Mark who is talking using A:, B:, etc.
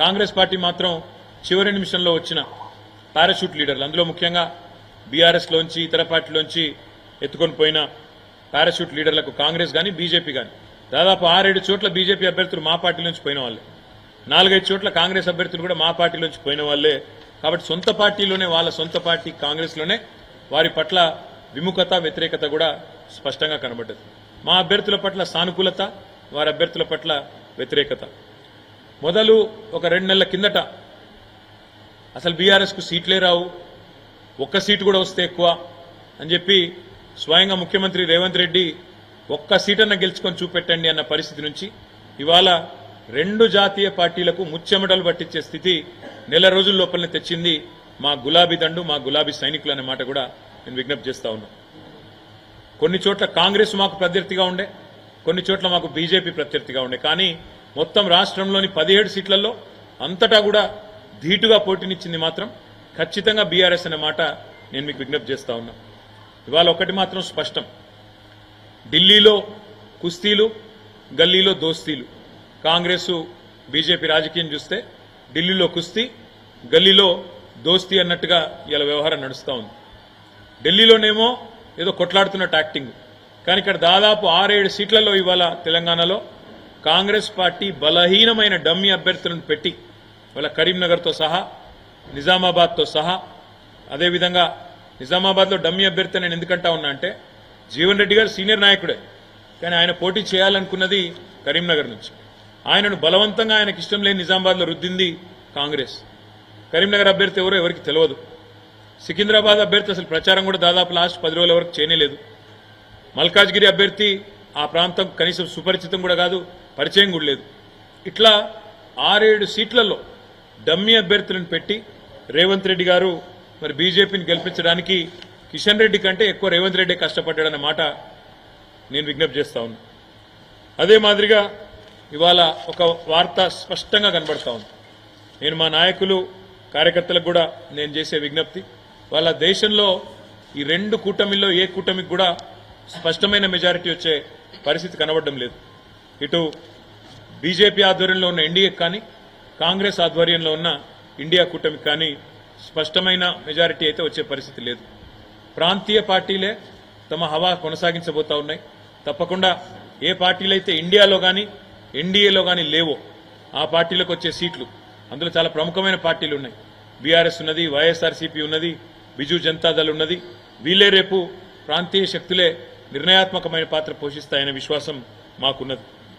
A: Congress party మాత్రం చివరి నిమిషంలో వచ్చిన పారాషూట్ లీడర్లు. అందులో ముఖ్యంగా బీఆర్ఎస్లోంచి ఇతర పార్టీలోంచి ఎత్తుకొని పోయిన పారాషూట్ లీడర్లకు కాంగ్రెస్ కానీ బీజేపీ కానీ దాదాపు ఆరేడు చోట్ల బీజేపీ అభ్యర్థులు మా పార్టీ నుంచి పోయిన వాళ్ళే. నాలుగైదు చోట్ల కాంగ్రెస్ అభ్యర్థులు కూడా మా పార్టీ నుంచి పోయిన వాళ్ళే. కాబట్టి సొంత పార్టీలోనే వాళ్ళ సొంత పార్టీ కాంగ్రెస్లోనే వారి పట్ల విముఖత వ్యతిరేకత కూడా స్పష్టంగా కనబడ్డది. మా అభ్యర్థుల పట్ల సానుకూలత వారి అభ్యర్థుల పట్ల వ్యతిరేకత. మొదలు ఒక రెండు నెలల కిందట అసలు బీఆర్ఎస్కు సీట్లే రావు. ఒక్క సీటు కూడా వస్తే ఎక్కువ అని చెప్పి స్వయంగా ముఖ్యమంత్రి రేవంత్ రెడ్డి ఒక్క సీటన్న గెలుచుకొని చూపెట్టండి అన్న పరిస్థితి నుంచి ఇవాళ రెండు జాతీయ పార్టీలకు ముచ్చెమటలు పట్టించే స్థితి నెల రోజుల లోపలనే తెచ్చింది మా గులాబీ దండు మా గులాబీ సైనికులు అనే మాట కూడా నేను విజ్ఞప్తి చేస్తా ఉన్నా. కొన్ని చోట్ల కాంగ్రెస్ మాకు ప్రత్యర్థిగా ఉండే కొన్ని చోట్ల మాకు బీజేపీ ప్రత్యర్థిగా ఉండే. కానీ మొత్తం రాష్ట్రంలోని పదిహేడు సీట్లలో అంతటా కూడా ధీటుగా పోటీనిచ్చింది మాత్రం ఖచ్చితంగా బీఆర్ఎస్ అనే మాట నేను మీకు విజ్ఞప్తి చేస్తా ఉన్నా. ఇవాళ ఒకటి మాత్రం స్పష్టం. ఢిల్లీలో కుస్తీలు గల్లీలో దోస్తీలు. కాంగ్రెస్ బీజేపీ రాజకీయం చూస్తే ఢిల్లీలో కుస్తీ గల్లీలో దోస్తీ అన్నట్టుగా ఇలా వ్యవహారం నడుస్తూ ఉంది. ఢిల్లీలోనేమో ఏదో కొట్లాడుతున్నట్టు యాక్టింగ్ కానీ ఇక్కడ దాదాపు ఆరేడు సీట్లలో ఇవాళ తెలంగాణలో కాంగ్రెస్ పార్టీ బలహీనమైన డమ్మీ అభ్యర్థులను పెట్టి వాళ్ళ కరీంనగర్తో సహా నిజామాబాద్తో సహా అదేవిధంగా నిజామాబాద్లో డమ్మీ అభ్యర్థి నేను ఎందుకంటా ఉన్నా అంటే జీవన్ రెడ్డి గారు సీనియర్ నాయకుడే. కానీ ఆయన పోటీ చేయాలనుకున్నది కరీంనగర్ నుంచి. ఆయనను బలవంతంగా ఆయనకి ఇష్టం లేని నిజామాబాద్లో రుద్దింది కాంగ్రెస్. కరీంనగర్ అభ్యర్థి ఎవరో ఎవరికి తెలియదు సికింద్రాబాద్ అభ్యర్థి అసలు ప్రచారం కూడా దాదాపు లాస్ట్ పది రోజుల వరకు చేయలేదు మల్కాజ్గిరి అభ్యర్థి ఆ ప్రాంతం కనీసం సుపరిచితం కూడా కాదు పరిచయం కూడా లేదు. ఇట్లా ఆరేడు సీట్లలో డమ్మీ అభ్యర్థులను పెట్టి రేవంత్ రెడ్డి గారు మరి బీజేపీని గెలిపించడానికి కిషన్ రెడ్డి కంటే ఎక్కువ రేవంత్ రెడ్డి కష్టపడ్డాడన్న మాట నేను విజ్ఞప్తి చేస్తా ఉన్నా. అదే మాదిరిగా ఇవాళ ఒక వార్త స్పష్టంగా కనబడతా ఉంది. నేను మా నాయకులు కార్యకర్తలకు కూడా నేను చేసే విజ్ఞప్తి వాళ్ళ దేశంలో ఈ రెండు కూటమిల్లో ఏ కూటమికి కూడా స్పష్టమైన మెజారిటీ వచ్చే పరిస్థితి కనబడడం లేదు. ఇటు బీజేపీ ఆధ్వర్యంలో ఉన్న ఎన్డీఏకి కానీ కాంగ్రెస్ ఆధ్వర్యంలో ఉన్న ఇండియా కూటమికి కానీ స్పష్టమైన మెజారిటీ అయితే వచ్చే పరిస్థితి లేదు. ప్రాంతీయ పార్టీలే తమ హవా కొనసాగించబోతా ఉన్నాయి. తప్పకుండా ఏ పార్టీలైతే ఇండియాలో కానీ ఎన్డీఏలో కానీ లేవో ఆ పార్టీలకు వచ్చే సీట్లు. అందులో చాలా ప్రముఖమైన పార్టీలు ఉన్నాయి. బీఆర్ఎస్ ఉన్నది వైఎస్ఆర్సీపీ ఉన్నది బిజు జనతాదళ్ ఉన్నది. వీళ్ళే రేపు ప్రాంతీయ శక్తులే నిర్ణయాత్మకమైన పాత్ర పోషిస్తాయనే విశ్వాసం మాకున్నది.